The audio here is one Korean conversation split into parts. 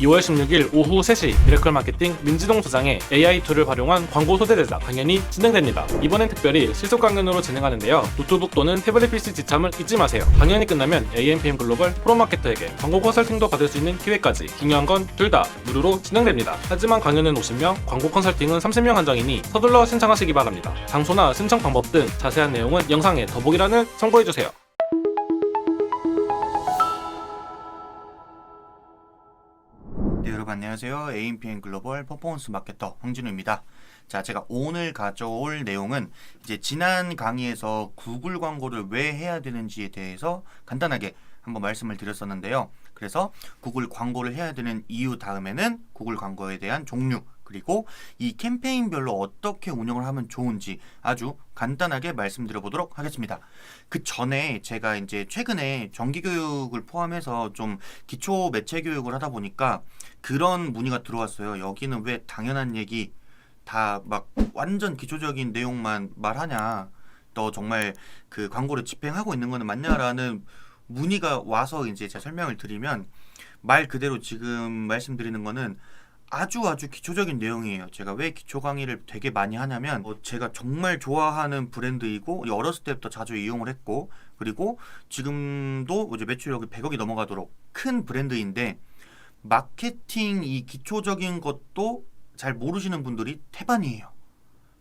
2월 16일 오후 3시 미라클 마케팅 민지동 소장의 AI 툴을 활용한 광고 소재 제작 강연이 진행됩니다. 이번엔 특별히 실속 강연으로 진행하는데요. 노트북 또는 태블릿 PC 지참을 잊지 마세요. 강연이 끝나면 AMPM 글로벌 프로마케터에게 광고 컨설팅도 받을 수 있는 기회까지 중요한 건 둘 다 무료로 진행됩니다. 하지만 강연은 50명, 광고 컨설팅은 30명 한정이니 서둘러 신청하시기 바랍니다. 장소나 신청 방법 등 자세한 내용은 영상에 더보기란을 참고해주세요. 여러분 안녕하세요. AMPN 글로벌 퍼포먼스 마케터 황진우입니다. 자, 제가 오늘 가져올 내용은 이제 지난 강의에서 구글 광고를 왜 해야 되는지에 대해서 간단하게 한번 말씀을 드렸었는데요. 그래서 구글 광고를 해야 되는 이유 다음에는 구글 광고에 대한 종류 그리고 이 캠페인별로 어떻게 운영을 하면 좋은지 아주 간단하게 말씀드려 보도록 하겠습니다. 그 전에 제가 이제 최근에 정기 교육을 포함해서 좀 기초 매체 교육을 하다 보니까 그런 문의가 들어왔어요. 여기는 왜 당연한 얘기 다 막 완전 기초적인 내용만 말하냐? 너 정말 그 광고를 집행하고 있는 거는 맞냐라는 문의가 와서 이제 제가 설명을 드리면 말 그대로 지금 말씀드리는 거는 아주 아주 기초적인 내용이에요. 제가 왜 기초 강의를 되게 많이 하냐면 어, 제가 정말 좋아하는 브랜드이고 어렸을 때부터 자주 이용을 했고 그리고 지금도 이제 매출력이 100억이 넘어가도록 큰 브랜드인데 마케팅 이 기초적인 것도 잘 모르시는 분들이 태반이에요.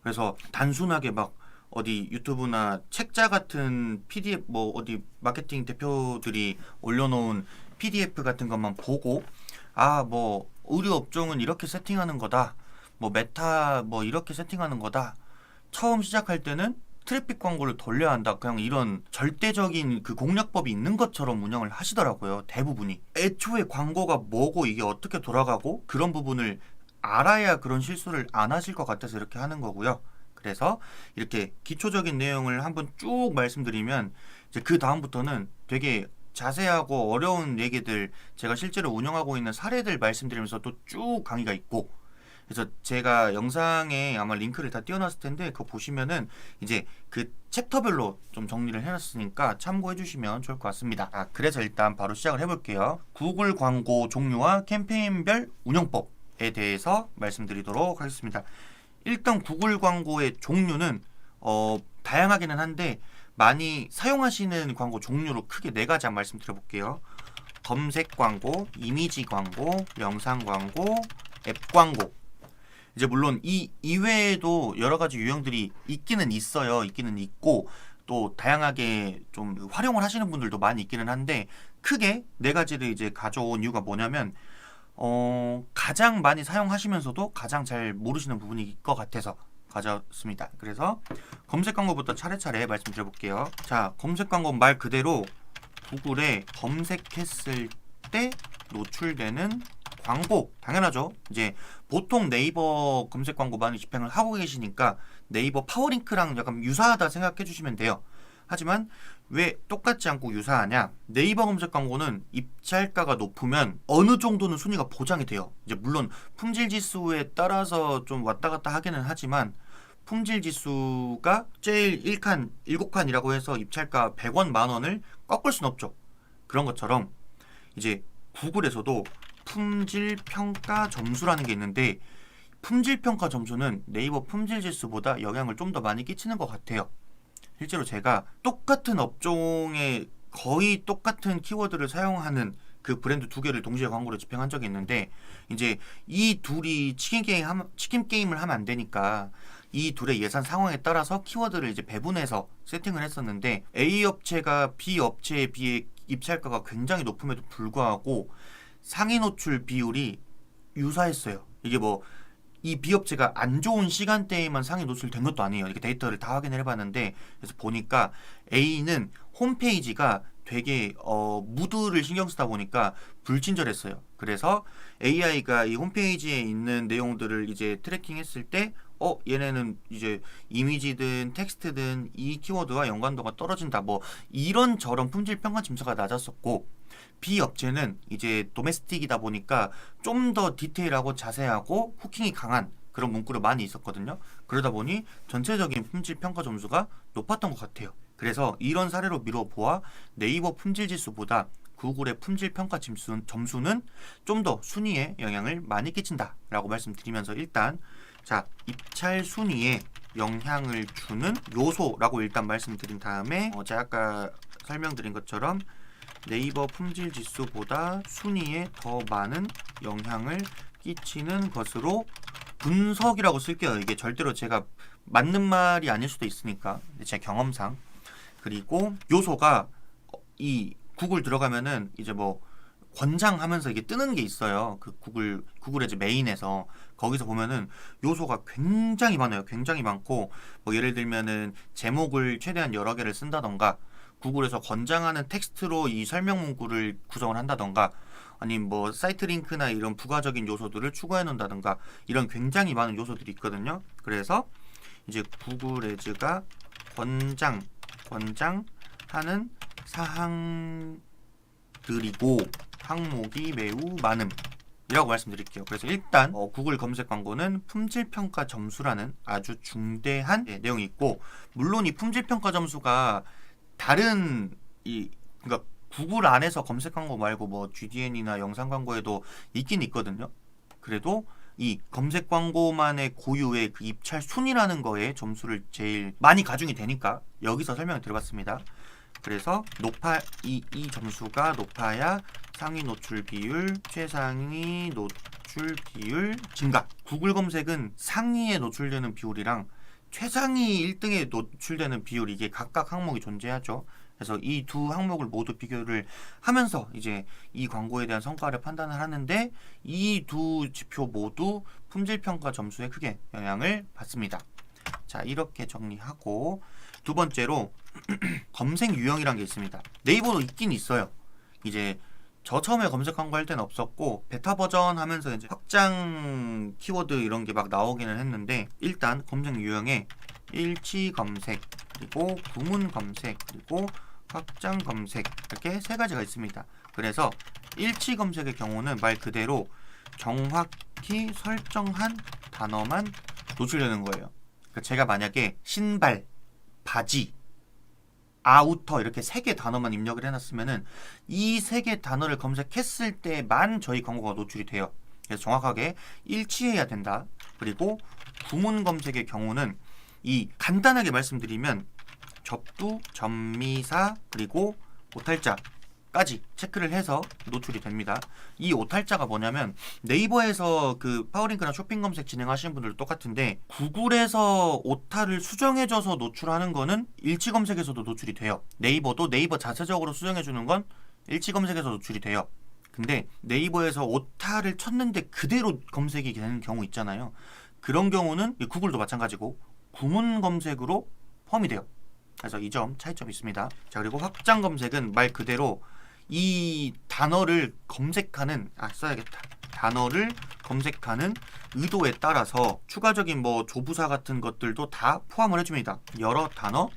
그래서 단순하게 막 어디 유튜브나 책자 같은 PDF 뭐 어디 마케팅 대표들이 올려놓은 PDF 같은 것만 보고 아 뭐 의류 업종은 이렇게 세팅하는 거다. 뭐 메타 뭐 이렇게 세팅하는 거다. 처음 시작할 때는 트래픽 광고를 돌려야 한다. 그냥 이런 절대적인 그 공략법이 있는 것처럼 운영을 하시더라고요. 대부분이. 애초에 광고가 뭐고 이게 어떻게 돌아가고 그런 부분을 알아야 그런 실수를 안 하실 것 같아서 이렇게 하는 거고요. 그래서 이렇게 기초적인 내용을 한번 쭉 말씀드리면 이제 그 다음부터는 되게 자세하고 어려운 얘기들 제가 실제로 운영하고 있는 사례들 말씀드리면서 또 쭉 강의가 있고 그래서 제가 영상에 아마 링크를 다 띄워놨을 텐데 그거 보시면은 이제 그 챕터별로 좀 정리를 해놨으니까 참고해 주시면 좋을 것 같습니다. 아, 그래서 일단 바로 시작을 해볼게요. 구글 광고 종류와 캠페인별 운영법에 대해서 말씀드리도록 하겠습니다. 일단 구글 광고의 종류는 어, 다양하기는 한데 많이 사용하시는 광고 종류로 크게 네 가지 한번 말씀드려 볼게요. 검색 광고, 이미지 광고, 영상 광고, 앱 광고. 이제 물론 이 이외에도 여러 가지 유형들이 있기는 있어요. 있기는 있고 또 다양하게 좀 활용을 하시는 분들도 많이 있기는 한데 크게 네 가지를 이제 가져온 이유가 뭐냐면 어, 가장 많이 사용하시면서도 가장 잘 모르시는 부분일 것 같아서 가져왔습니다. 그래서 검색 광고부터 차례차례 말씀드려 볼게요. 자, 검색 광고 말 그대로 구글에 검색했을 때 노출되는 광고 당연하죠. 이제 보통 네이버 검색 광고 많이 집행을 하고 계시니까 네이버 파워링크랑 약간 유사하다 생각해 주시면 돼요. 하지만 왜 똑같지 않고 유사하냐? 네이버 검색 광고는 입찰가가 높으면 어느 정도는 순위가 보장이 돼요. 이제 물론 품질 지수에 따라서 좀 왔다 갔다 하기는 하지만 품질 지수가 제일 1칸, 7칸이라고 해서 입찰가 100원, 만 원을 꺾을 순 없죠. 그런 것처럼 이제 구글에서도 품질 평가 점수라는 게 있는데 품질 평가 점수는 네이버 품질 지수보다 영향을 좀 더 많이 끼치는 것 같아요. 실제로 제가 똑같은 업종에 거의 똑같은 키워드를 사용하는 그 브랜드 두 개를 동시에 광고를 집행한 적이 있는데 이제 이 둘이 치킨 게임 함- 치킨 게임을 하면 안 되니까 이 둘의 예산 상황에 따라서 키워드를 이제 배분해서 세팅을 했었는데 A 업체가 B 업체에 비해 입찰가가 굉장히 높음에도 불구하고 상위 노출 비율이 유사했어요. 이게 뭐 이 비업체가 안 좋은 시간대에만 상위 노출된 것도 아니에요. 이렇게 데이터를 다 확인을 해봤는데 그래서 보니까 A는 홈페이지가 되게 어, 무드를 신경 쓰다 보니까 불친절했어요. 그래서 AI가 이 홈페이지에 있는 내용들을 이제 트래킹했을 때 어, 얘네는 이제 이미지든 텍스트든 이 키워드와 연관도가 떨어진다. 뭐 이런 저런 품질 평가 점수가 낮았었고 B 업체는 이제 도메스틱이다 보니까 좀 더 디테일하고 자세하고 후킹이 강한 그런 문구를 많이 있었거든요. 그러다 보니 전체적인 품질 평가 점수가 높았던 것 같아요. 그래서 이런 사례로 미뤄 보아 네이버 품질 지수보다 구글의 품질 평가 점수, 점수는 좀 더 순위에 영향을 많이 끼친다라고 말씀드리면서 일단 자 입찰 순위에 영향을 주는 요소라고 일단 말씀드린 다음에 어, 제가 아까 설명드린 것처럼 네이버 품질 지수보다 순위에 더 많은 영향을 끼치는 것으로 분석이라고 쓸게요. 이게 절대로 제가 맞는 말이 아닐 수도 있으니까 제 경험상 그리고 요소가 어, 이 구글 들어가면은 이제 뭐 권장하면서 이게 뜨는 게 있어요. 그 구글 구글의 메인에서 거기서 보면은 요소가 굉장히 많아요. 굉장히 많고 뭐 예를 들면은 제목을 최대한 여러 개를 쓴다던가 구글에서 권장하는 텍스트로 이 설명 문구를 구성을 한다던가 아니면 뭐 사이트 링크나 이런 부가적인 요소들을 추가해 놓는다던가 이런 굉장히 많은 요소들이 있거든요. 그래서 이제 구글 에즈가 권장 권장하는 사항들이고 항목이 매우 많음. 이라고 말씀드릴게요. 그래서 일단 어, 구글 검색 광고는 품질 평가 점수라는 아주 중대한 예, 내용이 있고 물론 이 품질 평가 점수가 다른 이 그러니까 구글 안에서 검색 광고 말고 뭐 GDN이나 영상 광고에도 있긴 있거든요. 그래도 이 검색 광고만의 고유의 그 입찰 순위라는 거에 점수를 제일 많이 가중이 되니까 여기서 설명을 드려봤습니다. 그래서 높아 이, 이 점수가 높아야 상위 노출 비율, 최상위 노출 비율 증가. 구글 검색은 상위에 노출되는 비율이랑 최상위 1등에 노출되는 비율 이게 각각 항목이 존재하죠. 그래서 이 두 항목을 모두 비교를 하면서 이제 이 광고에 대한 성과를 판단을 하는데 이 두 지표 모두 품질 평가 점수에 크게 영향을 받습니다. 자, 이렇게 정리하고 두 번째로 검색 유형이란 게 있습니다. 네이버도 있긴 있어요. 이제 저 처음에 검색한 거 할 때는 없었고 베타 버전 하면서 이제 확장 키워드 이런 게 막 나오기는 했는데 일단 검색 유형에 일치 검색 그리고 구문 검색 그리고 확장 검색 이렇게 세 가지가 있습니다. 그래서 일치 검색의 경우는 말 그대로 정확히 설정한 단어만 노출되는 거예요. 그러니까 제가 만약에 신발, 바지, 아우터 이렇게 세 개 단어만 입력을 해놨으면은 이 세 개 단어를 검색했을 때만 저희 광고가 노출이 돼요. 그래서 정확하게 일치해야 된다. 그리고 구문 검색의 경우는 이 간단하게 말씀드리면 접두, 전미사 그리고 오탈자 까지 체크를 해서 노출이 됩니다. 이 오탈자가 뭐냐면 네이버에서 그 파워링크나 쇼핑 검색 진행하시는 분들도 똑같은데 구글에서 오타를 수정해줘서 노출하는 거는 일치 검색에서도 노출이 돼요. 네이버도 네이버 자체적으로 수정해주는 건 일치 검색에서 노출이 돼요. 근데 네이버에서 오타를 쳤는데 그대로 검색이 되는 경우 있잖아요. 그런 경우는 이 구글도 마찬가지고 구문 검색으로 포함이 돼요. 그래서 이 점 차이점이 있습니다. 자 그리고 확장 검색은 말 그대로 이 단어를 검색하는 아 써야겠다. 단어를 검색하는 의도에 따라서 추가적인 뭐 조부사 같은 것들도 다 포함을 해줍니다. 여러 단어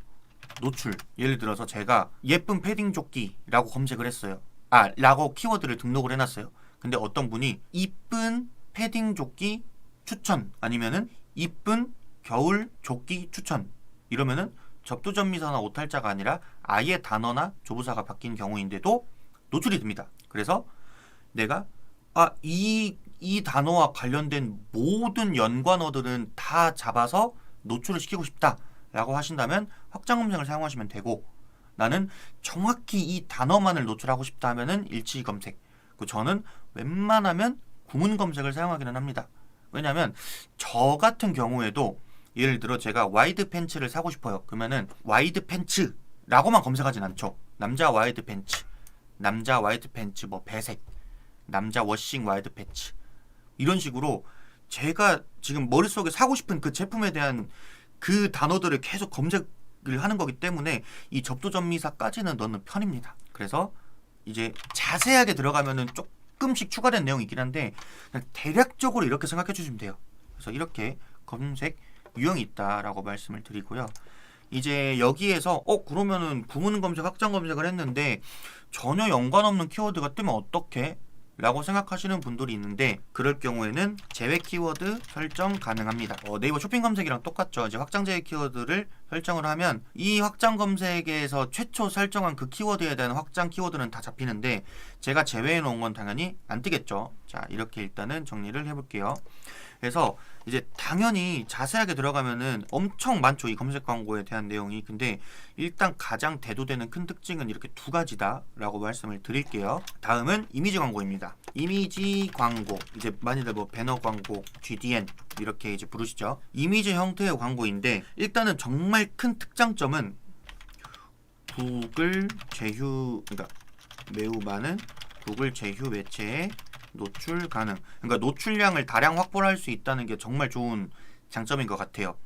노출. 예를 들어서 제가 예쁜 패딩 조끼라고 검색을 했어요. 아, 라고 키워드를 등록을 해놨어요. 근데 어떤 분이 이쁜 패딩 조끼 추천 아니면은 이쁜 겨울 조끼 추천 이러면은 접두전미사나 오탈자가 아니라 아예 단어나 조부사가 바뀐 경우인데도 노출이 됩니다. 그래서 내가 아, 이, 이 단어와 관련된 모든 연관어들은 다 잡아서 노출을 시키고 싶다. 라고 하신다면 확장 검색을 사용하시면 되고 나는 정확히 이 단어만을 노출하고 싶다 하면은 일치 검색. 그 저는 웬만하면 구문 검색을 사용하기는 합니다. 왜냐하면 저 같은 경우에도 예를 들어 제가 와이드 팬츠를 사고 싶어요. 그러면은 와이드 팬츠라고만 검색하진 않죠. 남자 와이드 팬츠, 남자 와이드 팬츠 뭐 배색, 남자 워싱 와이드 팬츠 이런 식으로 제가 지금 머릿속에 사고 싶은 그 제품에 대한 그 단어들을 계속 검색을 하는 거기 때문에 이 접두전미사까지는 넣는 편입니다. 그래서 이제 자세하게 들어가면은 조금씩 추가된 내용이 있긴 한데 대략적으로 이렇게 생각해 주시면 돼요. 그래서 이렇게 검색 유형이 있다라고 말씀을 드리고요. 이제 여기에서 어 그러면은 구문 검색, 확장 검색을 했는데 전혀 연관 없는 키워드가 뜨면 어떻게? 라고 생각하시는 분들이 있는데 그럴 경우에는 제외 키워드 설정 가능합니다. 어, 네이버 쇼핑 검색이랑 똑같죠. 이제 확장 제외 키워드를 설정을 하면 이 확장 검색에서 최초 설정한 그 키워드에 대한 확장 키워드는 다 잡히는데 제가 제외해 놓은 건 당연히 안 뜨겠죠. 자, 이렇게 일단은 정리를 해 볼게요. 그래서 이제 당연히 자세하게 들어가면은 엄청 많죠. 이 검색 광고에 대한 내용이. 근데 일단 가장 대두되는 큰 특징은 이렇게 두 가지다라고 말씀을 드릴게요. 다음은 이미지 광고입니다. 이미지 광고. 이제 많이들 뭐 배너 광고, GDN 이렇게 이제 부르시죠. 이미지 형태의 광고인데 일단은 정말 큰 특장점은 구글 제휴 그러니까 매우 많은 구글 제휴 매체에 노출 가능. 그러니까 노출량을 다량 확보를 할수 있다는 게 정말 좋은 장점인 것 같아요.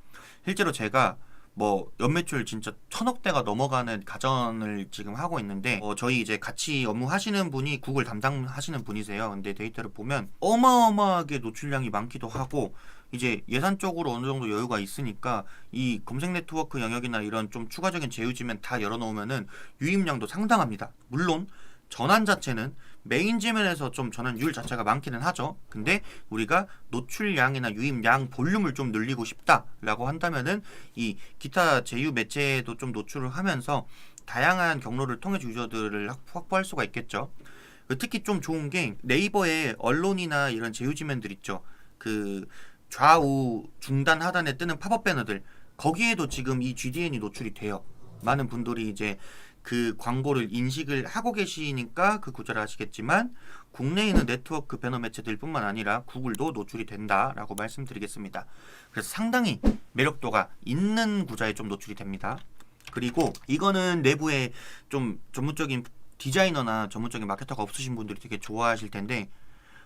실제로 제가 뭐 연매출 진짜 천억대가 넘어가는 가전을 지금 하고 있는데 어, 저희 이제 같이 업무하시는 분이 구글 담당하시는 분이세요. 근데 데이터를 보면 어마어마하게 노출량이 많기도 하고 이제 예산적으로 어느 정도 여유가 있으니까 이 검색 네트워크 영역이나 이런 좀 추가적인 제휴지면 다 열어놓으면은 유입량도 상당합니다. 물론 전환 자체는 메인 지면에서 좀 전환율 자체가 많기는 하죠. 근데 우리가 노출량이나 유입량 볼륨을 좀 늘리고 싶다라고 한다면은 이 기타 제휴 매체에도 좀 노출을 하면서 다양한 경로를 통해 유저들을 확- 확보할 수가 있겠죠. 그 특히 좀 좋은 게 네이버에 언론이나 이런 제휴 지면들 있죠. 그 좌우 중단 하단에 뜨는 팝업 배너들 거기에도 지금 이 GDN이 노출이 돼요. 많은 분들이 이제 그 광고를 인식을 하고 계시니까 그 구절을 아시겠지만 국내에 있는 네트워크 배너 매체들뿐만 아니라 구글도 노출이 된다라고 말씀드리겠습니다. 그래서 상당히 매력도가 있는 구자에 좀 노출이 됩니다. 그리고 이거는 내부에 좀 전문적인 디자이너나 전문적인 마케터가 없으신 분들이 되게 좋아하실 텐데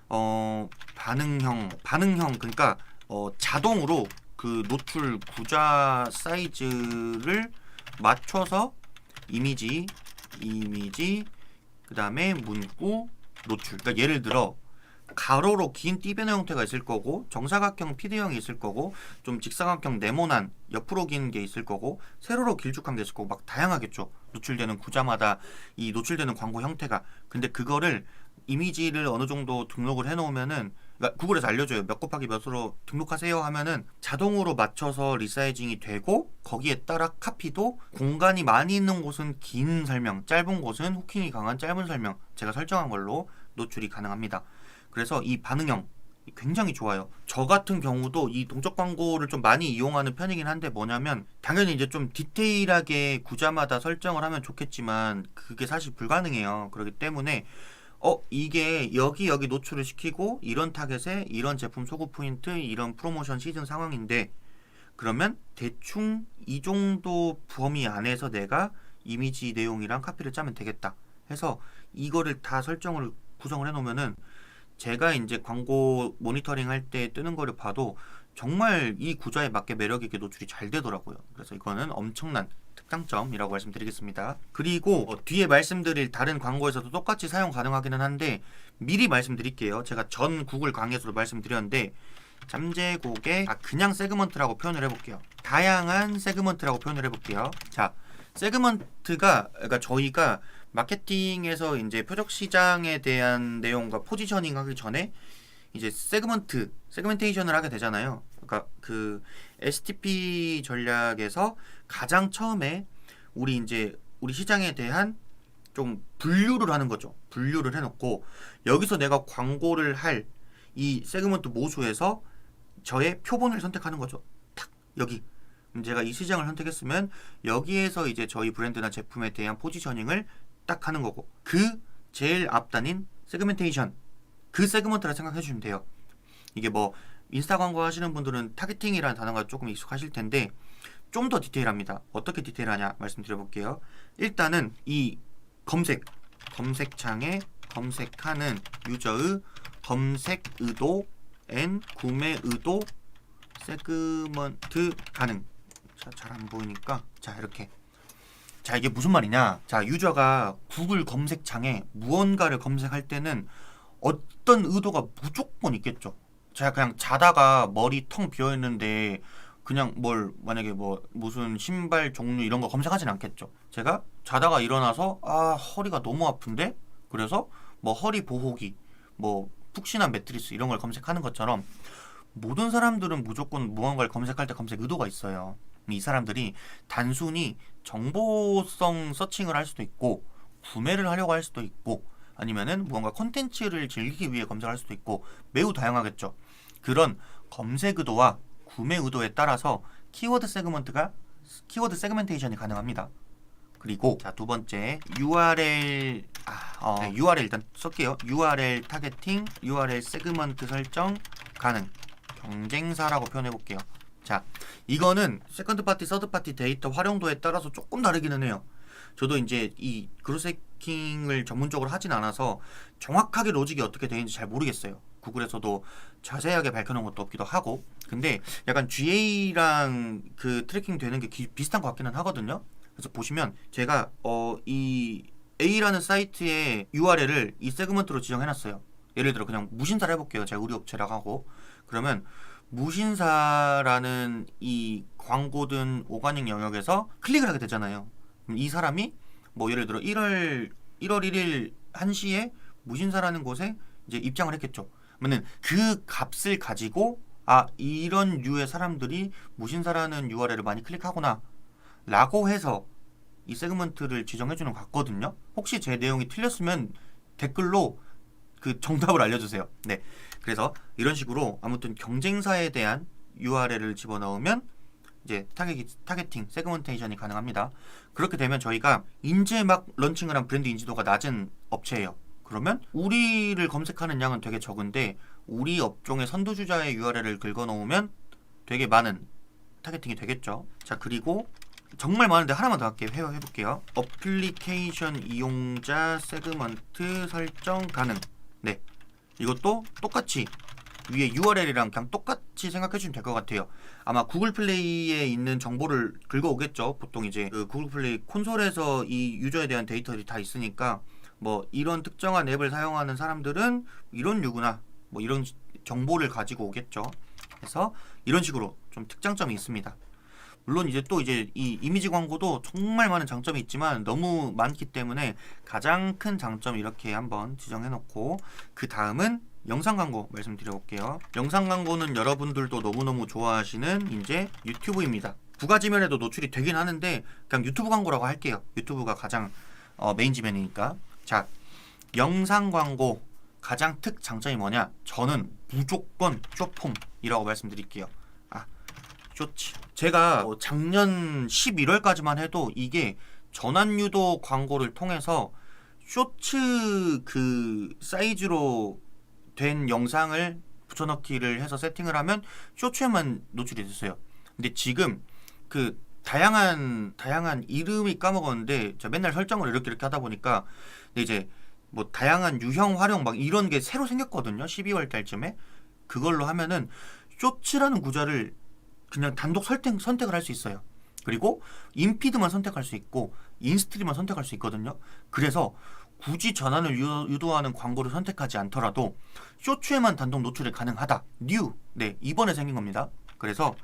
어 반응형 반응형 그러니까 어 자동으로 그 노출 구자 사이즈를 맞춰서 이미지 이미지 그 다음에 문구 노출. 그러니까 예를 들어 가로로 긴 띠변의 형태가 있을 거고 정사각형 피드형이 있을 거고 좀 직사각형 네모난 옆으로 긴 게 있을 거고 세로로 길쭉한 게 있을 거고 막 다양하겠죠. 노출되는 구자마다 이 노출되는 광고 형태가. 근데 그거를 이미지를 어느 정도 등록을 해놓으면은 구글에서 알려줘요 몇 곱하기 몇으로 등록하세요 하면은 자동으로 맞춰서 리사이징이 되고 거기에 따라 카피도 공간이 많이 있는 곳은 긴 설명 짧은 곳은 후킹이 강한 짧은 설명 제가 설정한 걸로 노출이 가능합니다 그래서 이 반응형 굉장히 좋아요. 저 같은 경우도 이 동적 광고를 좀 많이 이용하는 편이긴 한데 뭐냐면 당연히 이제 좀 디테일하게 구자마다 설정을 하면 좋겠지만 그게 사실 불가능해요. 그렇기 때문에 어 이게 여기 여기 노출을 시키고 이런 타겟에 이런 제품 소구 포인트 이런 프로모션 시즌 상황인데 그러면 대충 이 정도 범위 안에서 내가 이미지 내용이랑 카피를 짜면 되겠다 해서 이거를 다 설정을 구성을 해 놓으면은 제가 이제 광고 모니터링 할 때 뜨는 거를 봐도 정말 이 구자에 맞게 매력 있게 노출이 잘 되더라고요. 그래서 이거는 엄청난 특장점이라고 말씀드리겠습니다. 그리고 어, 뒤에 말씀드릴 다른 광고에서도 똑같이 사용 가능하기는 한데 미리 말씀드릴게요. 제가 전 구글 강의에서도 말씀드렸는데 잠재곡의 아 그냥 세그먼트라고 표현을 해볼게요. 다양한 세그먼트라고 표현을 해볼게요. 자, 세그먼트가 그러니까 저희가 마케팅에서 이제 표적 시장에 대한 내용과 포지셔닝 하기 전에 이제 세그먼트, 세그멘테이션을 하게 되잖아요. 그러니까 그 STP 전략에서 가장 처음에 우리 이제 우리 시장에 대한 좀 분류를 하는 거죠. 분류를 해놓고 여기서 내가 광고를 할 이 세그먼트 모수에서 저의 표본을 선택하는 거죠. 탁 여기 제가 이 시장을 선택했으면 여기에서 이제 저희 브랜드나 제품에 대한 포지셔닝을 딱 하는 거고 그 제일 앞단인 세그멘테이션 그 세그먼트라 생각해 주시면 돼요. 이게 뭐 인스타 광고 하시는 분들은 타겟팅이라는 단어가 조금 익숙하실 텐데 좀 더 디테일합니다. 어떻게 디테일하냐 말씀드려 볼게요. 일단은 이 검색 검색창에 검색하는 유저의 검색 의도 앤 구매 의도 세그먼트 가능. 자, 잘 안 보이니까 자 이렇게 자 이게 무슨 말이냐? 자 유저가 구글 검색창에 무언가를 검색할 때는 어떤 의도가 무조건 있겠죠. 제가 그냥 자다가 머리 텅 비어 있는데 그냥 뭘 만약에 뭐 무슨 신발 종류 이런 거 검색하진 않겠죠. 제가 자다가 일어나서 아 허리가 너무 아픈데 그래서 뭐 허리 보호기 뭐 푹신한 매트리스 이런 걸 검색하는 것처럼 모든 사람들은 무조건 무언가를 검색할 때 검색 의도가 있어요. 이 사람들이 단순히 정보성 서칭을 할 수도 있고 구매를 하려고 할 수도 있고 아니면은 무언가 콘텐츠를 즐기기 위해 검색할 수도 있고 매우 다양하겠죠. 그런 검색 의도와 구매 의도에 따라서 키워드 세그먼트가 키워드 세그멘테이션이 가능합니다. 그리고 자 두 번째 URL 아, 어, 네, URL 일단 쓸게요. URL 타겟팅, URL 세그먼트 설정 가능. 경쟁사라고 표현해 볼게요. 자, 이거는 세컨드 파티, 서드 파티 데이터 활용도에 따라서 조금 다르기는 해요. 저도 이제 이 그로세킹을 전문적으로 하진 않아서 정확하게 로직이 어떻게 되는지 잘 모르겠어요. 구글에서도 자세하게 밝혀놓은 것도 없기도 하고. 근데 약간 GA랑 그 트래킹 되는 게 기- 비슷한 것 같기는 하거든요. 그래서 보시면 제가 어 이 A라는 사이트의 URL을 이 세그먼트로 지정해놨어요. 예를 들어 그냥 무신사를 해볼게요. 제가 우리 업체라고 하고 그러면 무신사라는 이 광고든 오가닉 영역에서 클릭을 하게 되잖아요. 이 사람이 뭐 예를 들어 1월 1월 1일 1시에 무신사라는 곳에 이제 입장을 했겠죠. 그러면 그 값을 가지고 아 이런 류의 사람들이 무신사라는 URL을 많이 클릭하구나 라고 해서 이 세그먼트를 지정해 주는 것 같거든요. 혹시 제 내용이 틀렸으면 댓글로 그 정답을 알려주세요. 네. 그래서 이런 식으로 아무튼 경쟁사에 대한 URL을 집어넣으면 이제 타겟, 타겟팅, 세그먼테이션이 가능합니다. 그렇게 되면 저희가 이제 막 런칭을 한 브랜드 인지도가 낮은 업체예요. 그러면 우리를 검색하는 양은 되게 적은데 우리 업종의 선두주자의 URL을 긁어놓으면 되게 많은 타겟팅이 되겠죠. 자 그리고 정말 많은데 하나만 더 할게요. 회화해 볼게요. 어플리케이션 이용자 세그먼트 설정 가능. 네. 이것도 똑같이 위에 URL이랑 그냥 똑같이 생각해 주시면 될 것 같아요. 아마 구글 플레이에 있는 정보를 긁어오겠죠. 보통 이제 그 구글 플레이 콘솔에서 이 유저에 대한 데이터들이 다 있으니까 뭐 이런 특정한 앱을 사용하는 사람들은 이런 류구나. 뭐 이런 정보를 가지고 오겠죠. 그래서 이런 식으로 좀 특장점이 있습니다. 물론 이제 또 이제 이 이미지 광고도 정말 많은 장점이 있지만 너무 많기 때문에 가장 큰 장점 이렇게 한번 지정해 놓고 그 다음은 영상 광고 말씀드려 볼게요. 영상 광고는 여러분들도 너무너무 좋아하시는 이제 유튜브입니다. 두 가지면에도 노출이 되긴 하는데 그냥 유튜브 광고라고 할게요. 유튜브가 가장 어, 메인 지면이니까. 자, 영상 광고 가장 특 장점이 뭐냐? 저는 무조건 쇼폼이라고 말씀드릴게요. 아, 쇼츠. 제가 어, 작년 11월까지만 해도 이게 전환 유도 광고를 통해서 쇼츠 그 사이즈로 된 영상을 붙여넣기를 해서 세팅을 하면 쇼츠에만 노출이 됐어요. 근데 지금 그 다양한 다양한 이름이 까먹었는데 제가 맨날 설정을 이렇게 이렇게 하다 보니까 근데 이제 뭐 다양한 유형 활용 막 이런 게 새로 생겼거든요. 12월 달쯤에 그걸로 하면은 쇼츠라는 구절을 그냥 단독 설정 선택을 할 수 있어요. 그리고 인피드만 선택할 수 있고 인스트리만 선택할 수 있거든요. 그래서 굳이 전환을 유- 유도하는 광고를 선택하지 않더라도 쇼츠에만 단독 노출이 가능하다. 뉴. 네, 이번에 생긴 겁니다. 그래서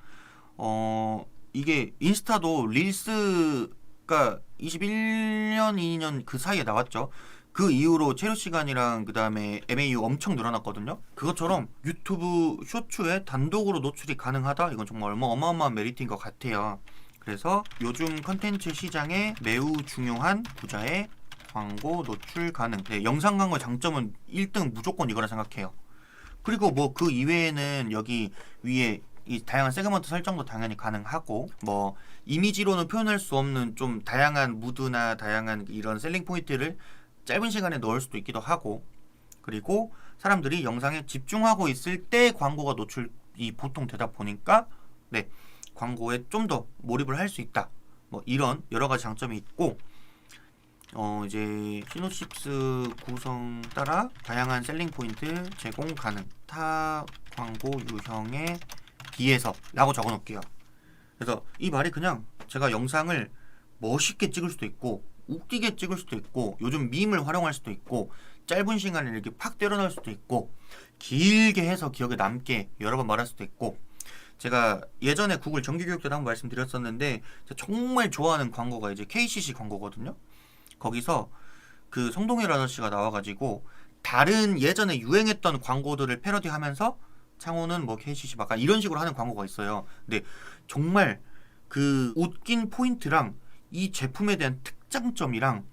어 이게 인스타도 릴스 가 21년 2년 그 사이에 나왔죠. 그 이후로 체류 시간이랑 그다음에 MAU 엄청 늘어났거든요. 그것처럼 유튜브 쇼츠에 단독으로 노출이 가능하다. 이건 정말 어마- 어마어마한 메리트인 것 같아요. 그래서 요즘 컨텐츠 시장에 매우 중요한 부자의 광고 노출 가능. 네, 영상 광고 장점은 1등 무조건 이거라 생각해요. 그리고 뭐 그 이외에는 여기 위에 이 다양한 세그먼트 설정도 당연히 가능하고 뭐 이미지로는 표현할 수 없는 좀 다양한 무드나 다양한 이런 셀링 포인트를 짧은 시간에 넣을 수도 있기도 하고 그리고 사람들이 영상에 집중하고 있을 때 광고가 노출이 보통 되다 보니까 네 광고에 좀 더 몰입을 할 수 있다. 뭐 이런 여러 가지 장점이 있고 어 이제 시노십스 구성 따라 다양한 셀링 포인트 제공 가능. 타 광고 유형에 비해서라고 적어 놓을게요. 그래서 이 말이 그냥 제가 영상을 멋있게 찍을 수도 있고 웃기게 찍을 수도 있고 요즘 밈을 활용할 수도 있고 짧은 시간에 이렇게 팍 때려넣을 수도 있고 길게 해서 기억에 남게 여러 번 말할 수도 있고 제가 예전에 구글 정기교육 때도 한번 말씀드렸었는데 정말 좋아하는 광고가 이제 KCC 광고거든요. 거기서 그 성동일 아저씨가 나와가지고 다른 예전에 유행했던 광고들을 패러디하면서 창호는 뭐 KCC 약간 이런 식으로 하는 광고가 있어요. 근데 정말 그 웃긴 포인트랑 이 제품에 대한 특장점이랑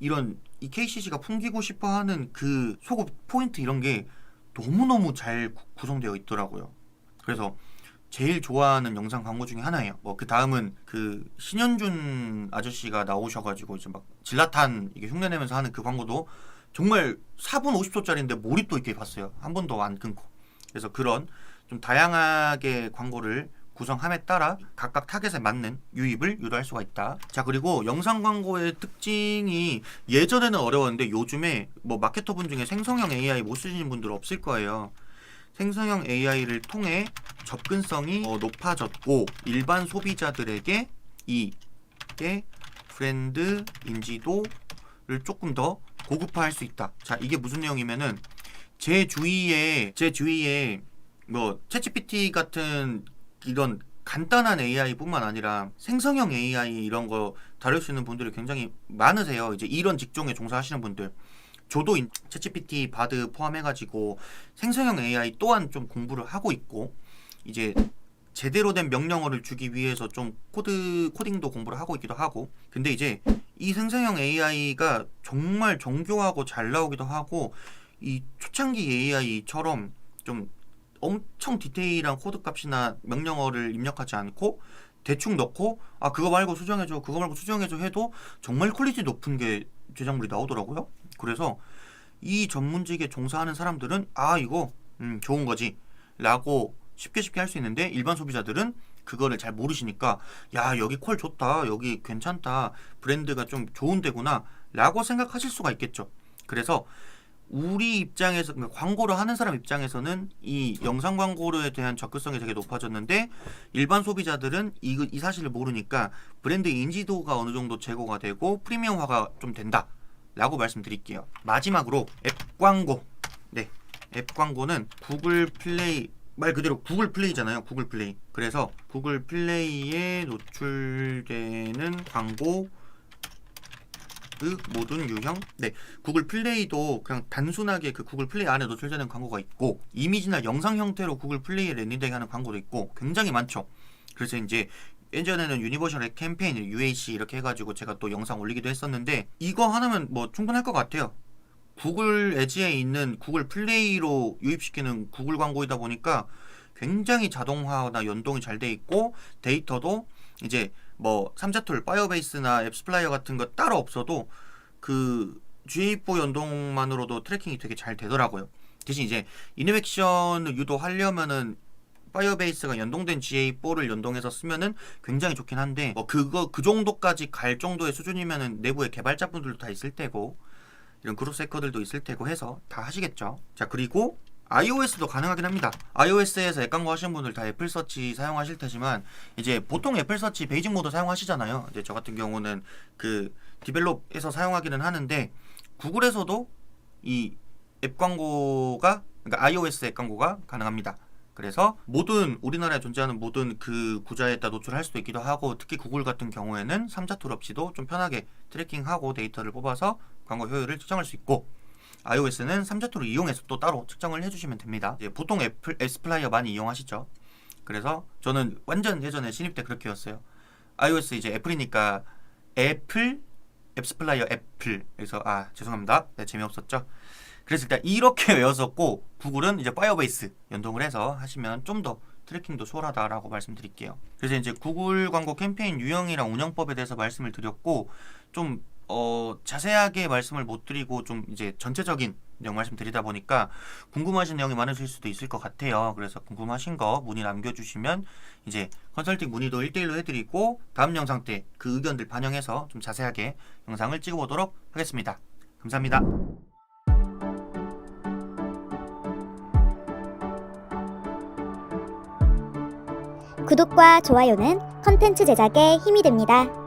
이런 이 KCC가 풍기고 싶어 하는 그 속옷 포인트 이런 게 너무 너무 잘 구- 구성되어 있더라고요. 그래서 제일 좋아하는 영상 광고 중에 하나예요. 뭐 그 다음은 그 신현준 아저씨가 나오셔가지고 이제 막 질라탄 이게 흉내내면서 하는 그 광고도 정말 4분 50초짜리인데 몰입도 있게 봤어요. 한 번도 안 끊고. 그래서 그런 좀 다양하게 광고를 구성함에 따라 각각 타겟에 맞는 유입을 유도할 수가 있다. 자 그리고 영상 광고의 특징이 예전에는 어려웠는데 요즘에 뭐 마케터분 중에 생성형 AI 못 쓰시는 분들 없을 거예요. 생성형 AI를 통해 접근성이 어, 높아졌고 일반 소비자들에게 이게 브랜드 인지도를 조금 더 고급화할 수 있다. 자 이게 무슨 내용이면은 제 주위에 제 주위에 뭐 챗GPT 같은 이런 간단한 AI뿐만 아니라 생성형 AI 이런 거 다룰 수 있는 분들이 굉장히 많으세요. 이제 이런 직종에 종사하시는 분들. 저도 인- 챗GPT 바드 포함해가지고 생성형 AI 또한 좀 공부를 하고 있고 이제 제대로 된 명령어를 주기 위해서 좀 코드 코딩도 공부를 하고 있기도 하고 근데 이제 이 생성형 AI가 정말 정교하고 잘 나오기도 하고 이 초창기 AI처럼 좀 엄청 디테일한 코드 값이나 명령어를 입력하지 않고 대충 넣고 아 그거 말고 수정해줘 그거 말고 수정해줘 해도 정말 퀄리티 높은 게 제작물이 나오더라고요. 그래서 이 전문직에 종사하는 사람들은 아 이거 음, 좋은 거지 라고 쉽게 쉽게 할 수 있는데 일반 소비자들은 그거를 잘 모르시니까 야 여기 퀄 좋다 여기 괜찮다 브랜드가 좀 좋은 데구나 라고 생각하실 수가 있겠죠. 그래서 우리 입장에서 그러니까 광고를 하는 사람 입장에서는 이 영상 광고에 대한 접근성이 되게 높아졌는데 일반 소비자들은 이, 이 사실을 모르니까 브랜드 인지도가 어느 정도 제고가 되고 프리미엄화가 좀 된다 라고 말씀드릴게요. 마지막으로 앱 광고. 네. 앱 광고는 구글 플레이 말 그대로 구글 플레이잖아요 구글 플레이. 그래서 구글 플레이에 노출되는 광고 의 모든 유형 네 구글 플레이도 그냥 단순하게 그 구글 플레이 안에 노출되는 광고가 있고 이미지나 영상 형태로 구글 플레이에 랜딩되게 하는 광고도 있고 굉장히 많죠. 그래서 이제 예전에는 유니버셜 캠페인 UAC 이렇게 해가지고 제가 또 영상 올리기도 했었는데 이거 하나면 뭐 충분할 것 같아요. 구글 에지에 있는 구글 플레이로 유입시키는 구글 광고이다 보니까 굉장히 자동화나 연동이 잘 돼 있고 데이터도 이제 뭐 3자 툴, 파이어베이스나 앱스플라이어 같은 거 따로 없어도 그 GA4 연동만으로도 트래킹이 되게 잘 되더라고요. 대신 이제 이노액션을 유도하려면은 파이어베이스가 연동된 GA4를 연동해서 쓰면은 굉장히 좋긴 한데 뭐 그거 그 정도까지 갈 정도의 수준이면은 내부에 개발자분들도 다 있을 테고 이런 그룹 세커들도 있을 테고 해서 다 하시겠죠. 자 그리고 iOS도 가능하긴 합니다. iOS에서 앱 광고 하시는 분들 다 애플 서치 사용하실 테지만 이제 보통 애플 서치 베이직 모드 사용하시잖아요. 이제 저 같은 경우는 그 디벨롭에서 사용하기는 하는데 구글에서도 이 앱 광고가 그러니까 iOS 앱 광고가 가능합니다. 그래서 모든 우리나라에 존재하는 모든 그 구자에다 노출할 수도 있기도 하고 특히 구글 같은 경우에는 3자 툴 없이도 좀 편하게 트래킹하고 데이터를 뽑아서 광고 효율을 측정할 수 있고 iOS는 3자 툴을 이용해서 또 따로 측정을 해주시면 됩니다. 보통 애플 앱스플라이어 많이 이용하시죠. 그래서 저는 완전 예전에 신입 때 그렇게 했어요. iOS 이제 애플이니까 애플 앱스플라이어 애플 그래서 아 죄송합니다. 네, 재미없었죠. 그래서 일단 이렇게 외웠었고 구글은 이제 파이어베이스 연동을 해서 하시면 좀 더 트래킹도 수월하다라고 말씀드릴게요. 그래서 이제 구글 광고 캠페인 유형이랑 운영법에 대해서 말씀을 드렸고 좀 어, 자세하게 말씀을 못 드리고 좀 이제 전체적인 내용 말씀드리다 보니까 궁금하신 내용이 많으실 수도 있을 것 같아요. 그래서 궁금하신 거 문의 남겨주시면 이제 컨설팅 문의도 1대1로 해드리고 다음 영상 때 그 의견들 반영해서 좀 자세하게 영상을 찍어보도록 하겠습니다. 감사합니다. 구독과 좋아요는 컨텐츠 제작에 힘이 됩니다.